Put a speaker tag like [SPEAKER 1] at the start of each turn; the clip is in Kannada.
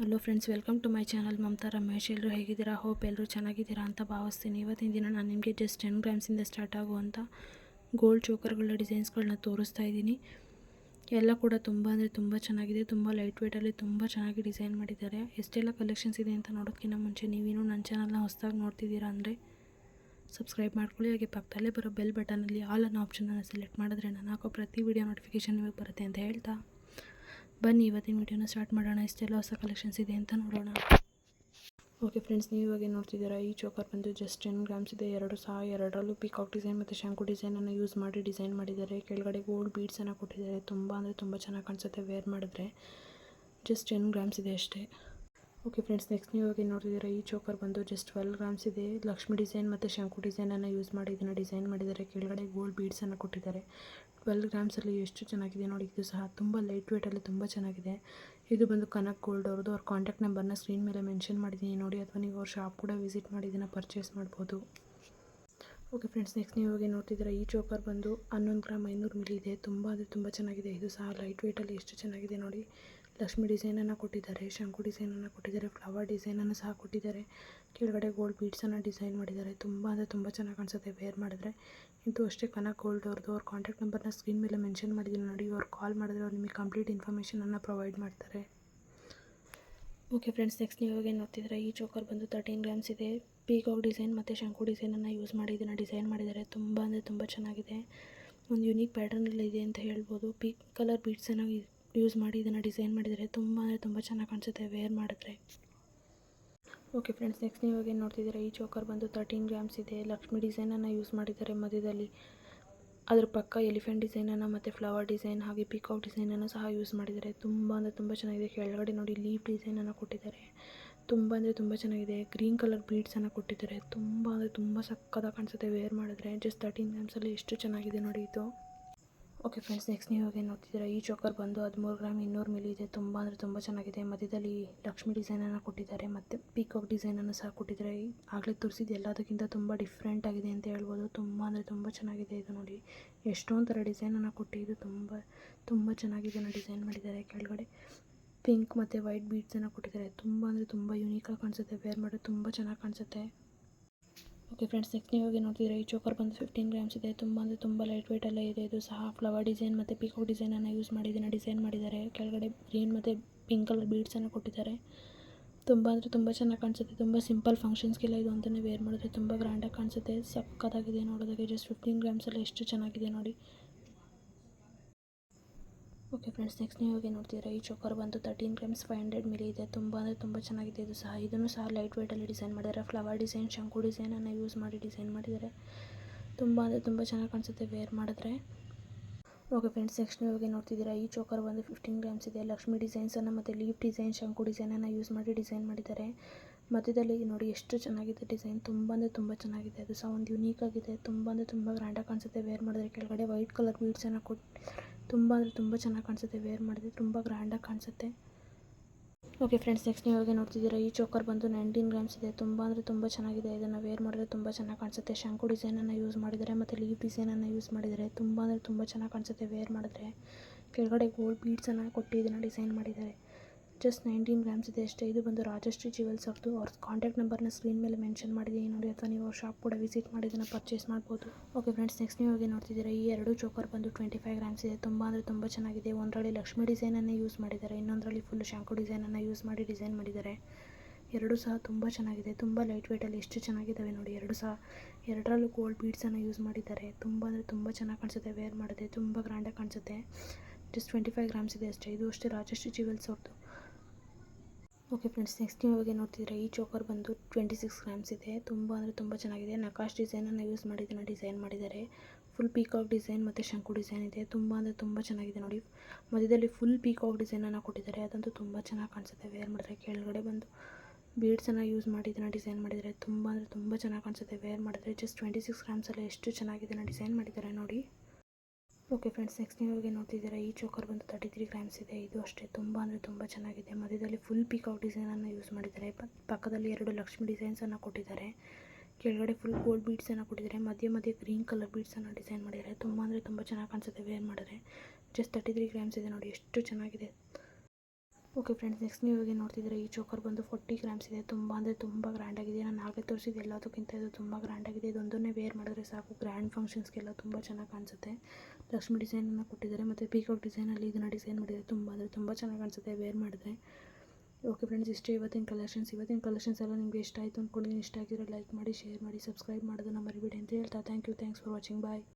[SPEAKER 1] Hello friends welcome to my channel Mamata Ramesh ಎಲ್ಲರೂ ಹೇಗಿದ್ದೀರಾ? ಹೋಪ್ ಎಲ್ಲರೂ ಚೆನ್ನಾಗಿದ್ದೀರಾ ಅಂತ ಭಾವಿಸ್ತೀನಿ. ಇವತ್ತಿನ ದಿನ ನಾನು ನಿಮಗೆ ಜಸ್ಟ್ ಟೆನ್ ಗ್ರಾಮ್ಸಿಂದ ಸ್ಟಾರ್ಟ್ ಆಗುವಂಥ ಗೋಲ್ಡ್ ಚೋಕರ್ಗಳ ಡಿಸೈನ್ಸ್ಗಳನ್ನ ತೋರಿಸ್ತಾ ಇದ್ದೀನಿ. ಎಲ್ಲ ಕೂಡ ತುಂಬ ಅಂದರೆ ತುಂಬ ಚೆನ್ನಾಗಿದೆ. ತುಂಬ ಲೈಟ್ ವೇಟಲ್ಲಿ ತುಂಬ ಚೆನ್ನಾಗಿ ಡಿಸೈನ್ ಮಾಡಿದ್ದಾರೆ. ಎಷ್ಟೆಲ್ಲ ಕಲೆಕ್ಷನ್ಸ್ ಇದೆ ಅಂತ ನೋಡೋದಕ್ಕಿಂತ ಮುಂಚೆ ನೀವೇನು ನನ್ನ ಚಾನಲ್ನ ಹೊಸದಾಗಿ ನೋಡ್ತಿದ್ದೀರಾ ಅಂದರೆ ಸಬ್ಸ್ಕ್ರೈಬ್ ಮಾಡ್ಕೊಳ್ಳಿ. ಹಾಗೆ ಪಕ್ಕದಲ್ಲೇ ಬರೋ ಬೆಲ್ ಬಟನಲ್ಲಿ ಆಲ್ ಅನ್ನೋ ಆಪ್ಷನನ್ನು ಸೆಲೆಕ್ಟ್ ಮಾಡಿದ್ರೆ ನಾನು ಹಾಕೋ ಪ್ರತಿ ವಿಡಿಯೋ ನೋಟಿಫಿಕೇಷನ್ ನಿಮಗೆ ಬರುತ್ತೆ ಅಂತ ಹೇಳ್ತಾ. ಬನ್ನಿ, ಇವತ್ತಿನ ವಿಡಿಯೋನ ಸ್ಟಾರ್ಟ್ ಮಾಡೋಣ. ಇಷ್ಟೆಲ್ಲ ಹೊಸ ಕಲೆಕ್ಷನ್ಸ್ ಇದೆ ಅಂತ ನೋಡೋಣ. ಓಕೆ ಫ್ರೆಂಡ್ಸ್ ನೀವು ಇವಾಗ ಏನು ನೋಡ್ತಿದ್ದೀರಾ? ಈ ಚೋಕರ್ ಬಂದು ಜಸ್ಟ್ ಟೆನ್ ಗ್ರಾಮ್ಸ್ ಇದೆ. ಎರಡು ಸಹ ಎರಡರಲ್ಲೂ ಪಿಕಾಕ್ ಡಿಸೈನ್ ಮತ್ತು ಶಾಂಕು ಡಿಸೈನನ್ನು ಯೂಸ್ ಮಾಡಿ ಡಿಸೈನ್ ಮಾಡಿದ್ದಾರೆ. ಕೆಳಗಡೆ ಗೋಲ್ಡ್ ಬೀಡ್ಸನ್ನು ಕೊಟ್ಟಿದ್ದಾರೆ. ತುಂಬ ಅಂದರೆ ತುಂಬ ಚೆನ್ನಾಗಿ ಕಾಣಿಸುತ್ತೆ ವೇರ್ ಮಾಡಿದ್ರೆ. ಜಸ್ಟ್ ಟೆನ್ ಗ್ರಾಮ್ಸ್ ಇದೆ ಅಷ್ಟೇ. ಓಕೆ ಫ್ರೆಂಡ್ಸ್ ನೆಕ್ಸ್ಟ್ ನೀವು ಹೋಗಿ ನೋಡ್ತಿದ್ದೀರಾ? ಈ ಚೋಕರ್ ಬಂದು ಜಸ್ಟ್ ಟ್ವೆಲ್ ಗ್ರಾಮ್ಸ್ ಇದೆ. ಲಕ್ಷ್ಮಿ ಡಿಸೈನ್ ಮತ್ತು ಶಂಕು ಡಿಸೈನನ್ನು ಯೂಸ್ ಮಾಡಿ ಇದನ್ನು ಡಿಸೈನ್ ಮಾಡಿದ್ದಾರೆ. ಕೆಳಗಡೆ ಗೋಲ್ಡ್ ಬೀಡ್ಸನ್ನು ಕೊಟ್ಟಿದ್ದಾರೆ. ಟ್ವೆಲ್ ಗ್ರಾಮ್ಸಲ್ಲಿ ಎಷ್ಟು ಚೆನ್ನಾಗಿದೆ ನೋಡಿ. ಇದು ಸಹ ತುಂಬ ಲೈಟ್ ವೇಟಲ್ಲಿ ತುಂಬ ಚೆನ್ನಾಗಿದೆ. ಇದು ಬಂದು ಕನಕ್ ಗೋಲ್ಡ್ ಅವ್ರದ್ದು. ಅವ್ರ ಕಾಂಟ್ಯಾಕ್ಟ್ ನಂಬರ್ನ ಸ್ಕ್ರೀನ್ ಮೇಲೆ ಮೆನ್ಷನ್ ಮಾಡಿದ್ದೀನಿ ನೋಡಿ. ಅಥವಾ ನೀವು ಅವ್ರ ಶಾಪ್ ಕೂಡ ವಿಸಿಟ್ ಮಾಡಿ ಇದನ್ನು ಪರ್ಚೇಸ್ ಮಾಡ್ಬೋದು. ಓಕೆ ಫ್ರೆಂಡ್ಸ್ ನೆಕ್ಸ್ಟ್ ನೀವು ಹೋಗಿ ನೋಡ್ತಿದ್ದೀರಾ? ಈ ಚೋಕರ್ ಬಂದು ಹನ್ನೊಂದು ಗ್ರಾಮ್ ಐನೂರು ಮಿಲಿ ಇದೆ. ತುಂಬ ಅಂದರೆ ತುಂಬ ಚೆನ್ನಾಗಿದೆ. ಇದು ಸಹ ಲೈಟ್ ವೇಟಲ್ಲಿ ಎಷ್ಟು ಚೆನ್ನಾಗಿದೆ ನೋಡಿ. ಲಕ್ಷ್ಮಿ ಡಿಸೈನನ್ನು ಕೊಟ್ಟಿದ್ದಾರೆ, ಶಂಕು ಡಿಸೈನನ್ನು ಕೊಟ್ಟಿದ್ದಾರೆ, ಫ್ಲವರ್ ಡಿಸೈನನ್ನು ಸಹ ಕೊಟ್ಟಿದ್ದಾರೆ. ಕೆಳಗಡೆ ಗೋಲ್ಡ್ ಬೀಡ್ಸನ್ನು ಡಿಸೈನ್ ಮಾಡಿದ್ದಾರೆ. ತುಂಬ ಅಂದರೆ ತುಂಬ ಚೆನ್ನಾಗಿ ಕಾಣಿಸುತ್ತೆ ವೇರ್ ಮಾಡಿದ್ರೆ. ಇದು ಅಷ್ಟೇ ಕನಕ್ ಗೋಲ್ಡ್ ಅವ್ರದ್ದು. ಅವ್ರ ಕಾಂಟ್ಯಾಕ್ಟ್ ನಂಬರ್ನ ಸ್ಕ್ರೀನ್ ಮೇಲೆ ಮೆನ್ಷನ್ ಮಾಡಿದ್ದೀನಿ ನೋಡಿ. ಅವ್ರು ಕಾಲ್ ಮಾಡಿದ್ರೆ ಅವ್ರು ನಿಮಗೆ ಕಂಪ್ಲೀಟ್ ಇನ್ಫಾರ್ಮೇಷನನ್ನು ಪ್ರೊವೈಡ್ ಮಾಡ್ತಾರೆ. ಓಕೆ ಫ್ರೆಂಡ್ಸ್ ನೆಕ್ಸ್ಟ್ ನೀವು ಏನು ನೋಡ್ತಿದ್ರೆ ಈ ಚೋಕರ್ ಬಂದು ತರ್ಟೀನ್ ಗ್ರಾಮ್ಸ್ ಇದೆ. ಪೀಕಾಕ್ ಡಿಸೈನ್ ಮತ್ತು ಶಂಕು ಡಿಸೈನನ್ನು ಯೂಸ್ ಮಾಡಿ ಇದನ್ನು ಡಿಸೈನ್ ಮಾಡಿದ್ದಾರೆ. ತುಂಬ ಅಂದರೆ ತುಂಬ ಚೆನ್ನಾಗಿದೆ. ಒಂದು ಯುನೀಕ್ ಪ್ಯಾಟರ್ನಲ್ಲಿ ಇದೆ ಅಂತ ಹೇಳ್ಬೋದು. ಪಿಂಕ್ ಕಲರ್ ಬೀಡ್ಸನ್ನು ಯೂಸ್ ಮಾಡಿ ಇದನ್ನು ಡಿಸೈನ್ ಮಾಡಿದರೆ ತುಂಬ ಅಂದರೆ ತುಂಬ ಚೆನ್ನಾಗಿ ಕಾಣಿಸುತ್ತೆ ವೇರ್ ಮಾಡಿದ್ರೆ. ಓಕೆ ಫ್ರೆಂಡ್ಸ್ ನೆಕ್ಸ್ಟ್ ನೀವು ಏನು ನೋಡ್ತಿದ್ದೀರಾ? ಈ ಚೋಕರ್ ಬಂದು ತರ್ಟೀನ್ ಗ್ರಾಮ್ಸ್ ಇದೆ. ಲಕ್ಷ್ಮಿ ಡಿಸೈನನ್ನು ಯೂಸ್ ಮಾಡಿದ್ದಾರೆ ಮಧ್ಯದಲ್ಲಿ. ಅದ್ರ ಪಕ್ಕ ಎಲಿಫೆಂಟ್ ಡಿಸೈನನ್ನು ಮತ್ತು ಫ್ಲವರ್ ಡಿಸೈನ್ ಹಾಗೆ ಪಿಕಾಕ್ ಡಿಸೈನನ್ನು ಸಹ ಯೂಸ್ ಮಾಡಿದ್ದಾರೆ. ತುಂಬ ಅಂದರೆ ತುಂಬ ಚೆನ್ನಾಗಿದೆ. ಕೆಳಗಡೆ ನೋಡಿ ಲೀಫ್ ಡಿಸೈನನ್ನು ಕೊಟ್ಟಿದ್ದಾರೆ. ತುಂಬ ಅಂದರೆ ತುಂಬ ಚೆನ್ನಾಗಿದೆ. ಗ್ರೀನ್ ಕಲರ್ ಬೀಡ್ಸನ್ನು ಕೊಟ್ಟಿದ್ದಾರೆ. ತುಂಬ ಅಂದರೆ ತುಂಬ ಸಕ್ಕತ್ತಾಗಿ ಕಾಣಿಸುತ್ತೆ ವೇರ್ ಮಾಡಿದ್ರೆ. ಜಸ್ಟ್ ತರ್ಟೀನ್ ಗ್ರಾಮ್ಸಲ್ಲಿ ಎಷ್ಟು ಚೆನ್ನಾಗಿದೆ ನೋಡಿ ಇದು. ಓಕೆ ಫ್ರೆಂಡ್ಸ್ ನೆಕ್ಸ್ಟ್ ನೀವು ಇವಾಗ ನೋಡ್ತಿದ್ದೀರಾ? ಈ ಚೋಕರ್ ಬಂದು ಹದಿಮೂರು ಗ್ರಾಮ್ ಇನ್ನೂರು ಮಿಲಿ ಇದೆ ತುಂಬ ಅಂದರೆ ತುಂಬ ಚೆನ್ನಾಗಿದೆ. ಮಧ್ಯದಲ್ಲಿ ಲಕ್ಷ್ಮಿ ಡಿಸೈನನ್ನು ಕೊಟ್ಟಿದ್ದಾರೆ. ಮತ್ತು ಪೀಕಾಕ್ ಡಿಸೈನನ್ನು ಸಹ ಕೊಟ್ಟಿದ್ದಾರೆ. ಆಗಲೇ ತೋರಿಸಿದ್ದು ಎಲ್ಲದಕ್ಕಿಂತ ತುಂಬ ಡಿಫ್ರೆಂಟ್ ಆಗಿದೆ ಅಂತ ಹೇಳ್ಬೋದು. ತುಂಬ ಅಂದರೆ ತುಂಬ ಚೆನ್ನಾಗಿದೆ ಇದು ನೋಡಿ. ಎಷ್ಟೊಂದು ಥರ ಡಿಸೈನನ್ನು ಕೊಟ್ಟಿದ್ದು ತುಂಬ ತುಂಬ ಚೆನ್ನಾಗಿದೆ ಇದನ್ನು ಡಿಸೈನ್ ಮಾಡಿದ್ದಾರೆ. ಕೆಳಗಡೆ ಪಿಂಕ್ ಮತ್ತು ವೈಟ್ ಬೀಡ್ಸನ್ನು ಕೊಟ್ಟಿದ್ದಾರೆ. ತುಂಬ ಅಂದರೆ ತುಂಬ ಯೂನಿಕಾಗಿ ಕಾಣಿಸುತ್ತೆ. ವೇರ್ ಮಾಡಿದ್ರೆ ತುಂಬ ಚೆನ್ನಾಗಿ ಕಾಣಿಸುತ್ತೆ. ಓಕೆ ಫ್ರೆಂಡ್ಸ್ ನೆಕ್ಸ್ಟ್ ನೀವು ಹೋಗಿ ನೋಡ್ತಿದ್ರೆ ಈ ಚೋಕರ್ ಬಂದು ಫಿಫ್ಟೀನ್ ಗ್ರಾಮ್ಸ್ ಇದೆ. ತುಂಬ ಅಂದರೆ ತುಂಬ ಲೈಟ್ ವೇಟಲ್ಲೇ ಇದೆ. ಇದು ಸಹ ಫ್ಲವರ್ ಡಿಸೈನ್ ಮತ್ತು ಪಿಕೋ ಡಿಸೈನನ್ನು ಯೂಸ್ ಮಾಡಿ ಇದನ್ನು ಡಿಸೈನ್ ಮಾಡಿದ್ದಾರೆ. ಕೆಳಗಡೆ ಗ್ರೀನ್ ಮತ್ತು ಪಿಂಕ್ ಕಲರ್ ಬೀಡ್ಸನ್ನು ಕೊಟ್ಟಿದ್ದಾರೆ. ತುಂಬ ಅಂದರೆ ತುಂಬ ಚೆನ್ನಾಗಿ ಕಾಣಿಸುತ್ತೆ. ತುಂಬ ಸಿಂಪಲ್ ಫಂಕ್ಷನ್ಸ್ಗೆಲ್ಲ ಇದು ಅಂತಲೇ ವೇರ್ ಮಾಡಿದ್ರೆ ತುಂಬ ಗ್ರ್ಯಾಂಡಾಗಿ ಕಾಣಿಸುತ್ತೆ. ಸಕ್ಕತ್ತಾಗಿದೆ ನೋಡೋದಕ್ಕೆ. ಜಸ್ಟ್ ಫಿಫ್ಟೀನ್ ಗ್ರಾಮ್ಸಲ್ಲಿ ಎಷ್ಟು ಚೆನ್ನಾಗಿದೆ ನೋಡಿ. ಓಕೆ ಫ್ರೆಂಡ್ಸ್ ನೆಕ್ಸ್ಟ್ ನೀವು ಹೇಗೆ ನೋಡ್ತೀರಾ ಈ ಚೋಕರ್ ಬಂದು thirteen grams five hundred milli ಇದೆ. ತುಂಬ ಅಂದರೆ ತುಂಬ ಚೆನ್ನಾಗಿದೆ ಇದು ಸಹ. ಇದನ್ನು ಸಹ ಲೈಟ್ ವೇಟಲ್ಲಿ ಡಿಸೈನ್ ಮಾಡಿದ್ದಾರೆ. ಫ್ಲವರ್ ಡಿಸೈನ್ ಶಂಕು ಡಿಸೈನನ್ನು ಯೂಸ್ ಮಾಡಿ ಡಿಸೈನ್ ಮಾಡಿದ್ದಾರೆ. ತುಂಬ ಅಂದರೆ ತುಂಬ ಚೆನ್ನಾಗಿ ಕಾಣಿಸುತ್ತೆ ವೇರ್ ಮಾಡಿದ್ರೆ. ಓಕೆ ಫ್ರೆಂಡ್ಸ್ ನೆಕ್ಸ್ಟ್ ನೀವು ಹೇಗೆ ನೋಡ್ತಿದ್ದೀರಾ? ಈ ಚೋಕರ್ ಬಂದು ಫಿಫ್ಟೀನ್ ಗ್ರಾಮ್ಸ್ ಇದೆ. ಲಕ್ಷ್ಮಿ ಡಿಸೈನ್ಸನ್ನು ಮತ್ತು ಲೀಫ್ ಡಿಸೈನ್ ಶಂಕು ಡಿಸೈನನ್ನು ಯೂಸ್ ಮಾಡಿ ಡಿಸೈನ್ ಮಾಡಿದ್ದಾರೆ. ಮಧ್ಯದಲ್ಲಿ ನೋಡಿ ಎಷ್ಟು ಚೆನ್ನಾಗಿದೆ ಡಿಸೈನ್. ತುಂಬ ಅಂದರೆ ತುಂಬ ಚೆನ್ನಾಗಿದೆ. ಅದು ಸಹ ಒಂದು ಯುನೀಕ್ ಆಗಿದೆ. ತುಂಬ ಅಂದರೆ ತುಂಬ ಗ್ರ್ಯಾಂಡಾಗಿ ಕಾಣಿಸುತ್ತೆ. ವೇರ್ ಮಾಡಿದ್ರೆ ಕೆಳಗಡೆ ವೈಟ್ ಕಲರ್ ಬೀಡ್ಸನ್ನು ಕೊಟ್ಟು ತುಂಬ ಅಂದರೆ ತುಂಬ ಚೆನ್ನಾಗಿ ಕಾಣಿಸುತ್ತೆ ವೇರ್ ಮಾಡಿದ್ರೆ. ತುಂಬ ಗ್ರ್ಯಾಂಡಾಗಿ ಕಾಣಿಸುತ್ತೆ. ಓಕೆ ಫ್ರೆಂಡ್ಸ್ ನೆಕ್ಸ್ಟ್ ನೀವು ಹೋಗಿ ನೋಡ್ತಿದ್ದೀರಾ? ಈ ಚೋಕರ್ ಬಂದು ನೈನ್ಟೀನ್ ಗ್ರಾಮ್ಸ್ ಇದೆ. ತುಂಬ ಅಂದರೆ ತುಂಬ ಚೆನ್ನಾಗಿದೆ. ಇದನ್ನು ವೇರ್ ಮಾಡಿದ್ರೆ ತುಂಬ ಚೆನ್ನಾಗಿ ಕಾಣಿಸುತ್ತೆ. ಶಂಕು ಡಿಸೈನನ್ನು ಯೂಸ್ ಮಾಡಿದ್ದಾರೆ ಮತ್ತು ಲೀವ್ ಡಿಸೈನನ್ನು ಯೂಸ್ ಮಾಡಿದರೆ ತುಂಬ ಅಂದರೆ ತುಂಬ ಚೆನ್ನಾಗಿ ಕಾಣಿಸುತ್ತೆ ವೇರ್ ಮಾಡಿದ್ರೆ. ಕೆಳಗಡೆ ಗೋಲ್ಡ್ ಬೀಡ್ಸನ್ನು ಕೊಟ್ಟು ಇದನ್ನು ಡಿಸೈನ್ ಮಾಡಿದ್ದಾರೆ. ಜಸ್ಟ್ ನೈನ್ಟೀನ್ ಗ್ರಾಮ್ಸ್ ಇದೆ ಅಷ್ಟೇ. ಇದು ಬಂದು ರಾಜಶ್ರೀ ಜ್ಯುವೆಲ್ಸ್ ಅವ್ರದ್ದು ಅವ್ರ ಕಾಂಟ್ಯಾಕ್ಟ್ ನಂಬರ್ನ ಸ್ಕ್ರೀನ್ ಮೇಲೆ ಮೆನ್ಷನ್ ಮಾಡಿದ್ದೀನಿ ನೋಡಿ, ಅಥವಾ ನೀವು ಅವ್ರ ಶಾಪ್ ಕೂಡ ವಿಸಿಟ್ ಮಾಡಿ ಇದನ್ನು ಪರ್ಚೇಸ್ ಮಾಡ್ಬೋದು. ಓಕೆ ಫ್ರೆಂಡ್ಸ್ ನೆಕ್ಸ್ಟ್ ನೀವು ಹೋಗಿ ನೋಡ್ತಿದ್ದೀರಾ? ಈ ಎರಡು ಚೋಕರ್ ಬಂದು ಟ್ವೆಂಟಿ ಫೈವ್ ಗ್ರಾಮ್ಸ್ ಇದೆ. ತುಂಬ ಅಂದರೆ ತುಂಬ ಚೆನ್ನಾಗಿದೆ. ಒಂದರಲ್ಲಿ ಲಕ್ಷ್ಮಿ ಡಿಸೈನನ್ನೇ ಯೂಸ್ ಮಾಡಿದ್ದಾರೆ. ಇನ್ನೊಂದರಲ್ಲಿ ಫುಲ್ ಶಾಂಕು ಡಿಸೈನನ್ನು ಯೂಸ್ ಮಾಡಿ ಡಿಸೈನ್ ಮಾಡಿದ್ದಾರೆ. ಎರಡು ಸಹ ತುಂಬ ಚೆನ್ನಾಗಿದೆ. ತುಂಬ ಲೈಟ್ ವೇಟಲ್ಲಿ ಎಷ್ಟು ಚೆನ್ನಾಗಿದ್ದಾವೆ ನೋಡಿ, ಎರಡು ಸಹ. ಎರಡರಲ್ಲೂ ಗೋಲ್ಡ್ ಬೀಡ್ಸನ್ನು ಯೂಸ್ ಮಾಡಿದ್ದಾರೆ. ತುಂಬ ಅಂದರೆ ತುಂಬ ಚೆನ್ನಾಗಿ ಕಾಣಿಸುತ್ತೆ. ವೇರ್ ಮಾಡಿದೆ ತುಂಬ ಗ್ರ್ಯಾಂಡಾಗಿ ಕಾಣಿಸುತ್ತೆ. ಜಸ್ಟ್ ಟ್ವೆಂಟಿ ಫೈವ್ ಗ್ರಾಮ್ಸ್ ಇದೆ ಅಷ್ಟೇ. ಇದು ಅಷ್ಟೇ ರಾಜಶ್ರೀ ಜ್ಯುವೆಲ್ಸ್ ಅವ್ರದ್ದು ಓಕೆ ಫ್ರೆಂಡ್ಸ್ ನೆಕ್ಸ್ಟ್ ನೀವು ಇವಾಗ ನೋಡ್ತಿದ್ರೆ ಈ ಚೋಕರ್ ಬಂದು ಟ್ವೆಂಟಿ ಸಿಕ್ಸ್ ಗ್ರಾಮ್ಸ್ ಇದೆ. ತುಂಬ ಅಂದರೆ ತುಂಬ ಚೆನ್ನಾಗಿದೆ. ನಕಾಶ್ ಡಿಸೈನನ್ನು ಯೂಸ್ ಮಾಡಿದ್ದನ್ನು ಡಿಸೈನ್ ಮಾಡಿದ್ದಾರೆ. ಫುಲ್ ಪೀಕಾಕ್ ಡಿಸೈನ್ ಮತ್ತು ಶಂಕು ಡಿಸೈನ್ ಇದೆ. ತುಂಬ ಅಂದರೆ ತುಂಬ ಚೆನ್ನಾಗಿದೆ ನೋಡಿ. ಮಧ್ಯದಲ್ಲಿ ಫುಲ್ ಪೀಕಾಕ್ ಡಿಸೈನನ್ನು ಕೊಟ್ಟಿದ್ದಾರೆ. ಅದಂತೂ ತುಂಬ ಚೆನ್ನಾಗಿ ಕಾಣಿಸುತ್ತೆ. ವೇರ್ ಮಾಡಿದ್ರೆ ಕೆಳಗಡೆ ಬಂದು ಬೀಡ್ಸನ್ನು ಯೂಸ್ ಮಾಡಿ ಇದನ್ನು ಡಿಸೈನ್ ಮಾಡಿದ್ದಾರೆ ತುಂಬ ಅಂದರೆ ತುಂಬ ಚೆನ್ನಾಗಿ ಕಾಣಿಸುತ್ತೆ. ವೇರ್ ಮಾಡಿದ್ರೆ ಜಸ್ಟ್ ಟ್ವೆಂಟಿ ಸಿಕ್ಸ್ ಗ್ರಾಮ್ಸಲ್ಲಿ ಎಷ್ಟು ಚೆನ್ನಾಗಿದೆನ ಡಿಸೈನ್ ಮಾಡಿದ್ದಾರೆ ನೋಡಿ. ಓಕೆ ಫ್ರೆಂಡ್ಸ್ ನೆಕ್ಸ್ಟ್ ನೀವು ಇವಾಗ ನೋಡ್ತಿದ್ದೀರಾ, ಈ ಚೋಕರ್ ಬಂದು ತರ್ಟಿ ತ್ರೀ ಗ್ರಾಮ್ಸ್ ಇದೆ. ಇದು ಅಷ್ಟೇ, ತುಂಬ ಅಂದರೆ ತುಂಬ ಚೆನ್ನಾಗಿದೆ. ಮಧ್ಯದಲ್ಲಿ ಫುಲ್ ಪಿಕೌಟ್ ಡಿಸೈನನ್ನು ಯೂಸ್ ಮಾಡಿದ್ದಾರೆ. ಪಕ್ಕದಲ್ಲಿ ಎರಡು ಲಕ್ಷ್ಮಿ ಡಿಸೈನ್ಸನ್ನು ಕೊಟ್ಟಿದ್ದಾರೆ. ಕೆಳಗಡೆ ಫುಲ್ ಗೋಲ್ಡ್ ಬೀಡ್ಸನ್ನು ಕೊಟ್ಟಿದ್ದಾರೆ. ಮಧ್ಯೆ ಮಧ್ಯೆ ಗ್ರೀನ್ ಕಲರ್ ಬೀಡ್ಸನ್ನು ಡಿಸೈನ್ ಮಾಡಿದ್ದಾರೆ. ತುಂಬ ಅಂದರೆ ತುಂಬ ಚೆನ್ನಾಗಿ ಕಾಣಿಸುತ್ತೆ ವೇರ್ ಮಾಡಿದ್ರೆ. ಜಸ್ಟ್ ತರ್ಟಿ ತ್ರೀ ಗ್ರಾಮ್ಸ್ ಇದೆ ನೋಡಿ, ಎಷ್ಟು ಚೆನ್ನಾಗಿದೆ. ಓಕೆ ಫ್ರೆಂಡ್ಸ್ ನೆಕ್ಸ್ಟ್ ನೀವು ಹೇಗೆ ನೋಡ್ತಿದ್ದೀರಾ, ಈ ಚೋಕರ್ ಬಂದು ಫೋರ್ಟಿ ಗ್ರಾಮ್ಸ್ ಇದೆ. ತುಂಬ ಅಂದರೆ ತುಂಬ ಗ್ರ್ಯಾಂಡಾಗಿದೆ ನಾನು ಆಗಲೇ ತೋರಿಸಿದ ಎಲ್ಲದಕ್ಕಿಂತ ಇದು ತುಂಬ ಗ್ರ್ಯಾಂಡಾಗಿದೆ ಇದೊಂದನ್ನೇ ವೇರ್ ಮಾಡಿದ್ರೆ ಸಾಕು. ಗ್ರ್ಯಾಂಡ್ ಫಂಕ್ಷನ್ಸ್ಗೆಲ್ಲ ತುಂಬ ಚೆನ್ನಾಗಿ ಕಾಣಿಸುತ್ತೆ. ಲಕ್ಷ್ಮಿ ಡಿಸೈನನ್ನು ಕೊಟ್ಟಿದ್ದಾರೆ. ಮತ್ತು ಪೀಕಾಕ್ ಡಿಸೈನಲ್ಲಿ ಇದನ್ನು ಡಿಸೈನ್ ಮಾಡಿದರೆ ತುಂಬ ಅಂದರೆ ತುಂಬ ಚೆನ್ನಾಗಿ ಕಾಣಿಸುತ್ತೆ ವೇರ್ ಮಾಡಿದ್ರೆ. ಓಕೆ ಫ್ರೆಂಡ್ಸ್ ಇಷ್ಟೇ ಇವತ್ತಿನ ಕಲೆಕ್ಷನ್ಸ್ ಇವತ್ತಿನ ಕಲೆಕ್ಷನ್ಸ್ ಎಲ್ಲ ನಿಮಗೆ ಇಷ್ಟ ಆಯಿತು ಅಂದ್ಕೊಂಡು ಇಷ್ಟ ಆಗಿದ್ರೆ ಲೈಕ್ ಮಾಡಿ ಶೇರ್ ಮಾಡಿ ಸಬ್ಸ್ಕ್ರೈಬ್ ಮಾಡೋದನ್ನ ಮರಿಬೇಡಿ ಅಂತ ಹೇಳ್ತಾ thank you thanks for watching bye